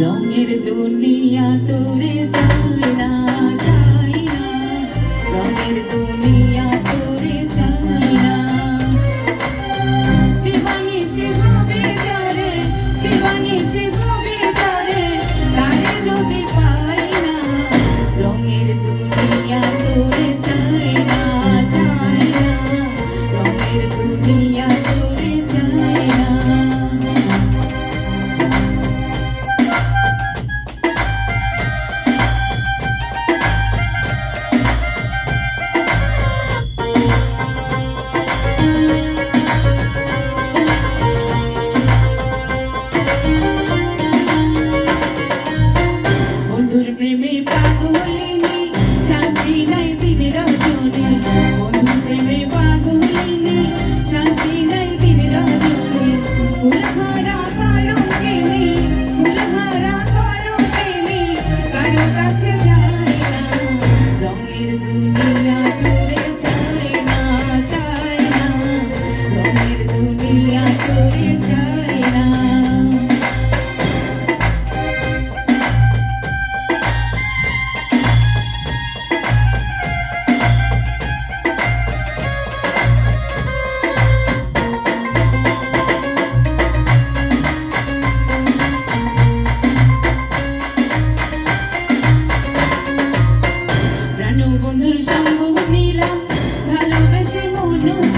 রঙের দুনিয়া তোরে যাই না যাই না। রঙের দুনিয়া Thank you. blue.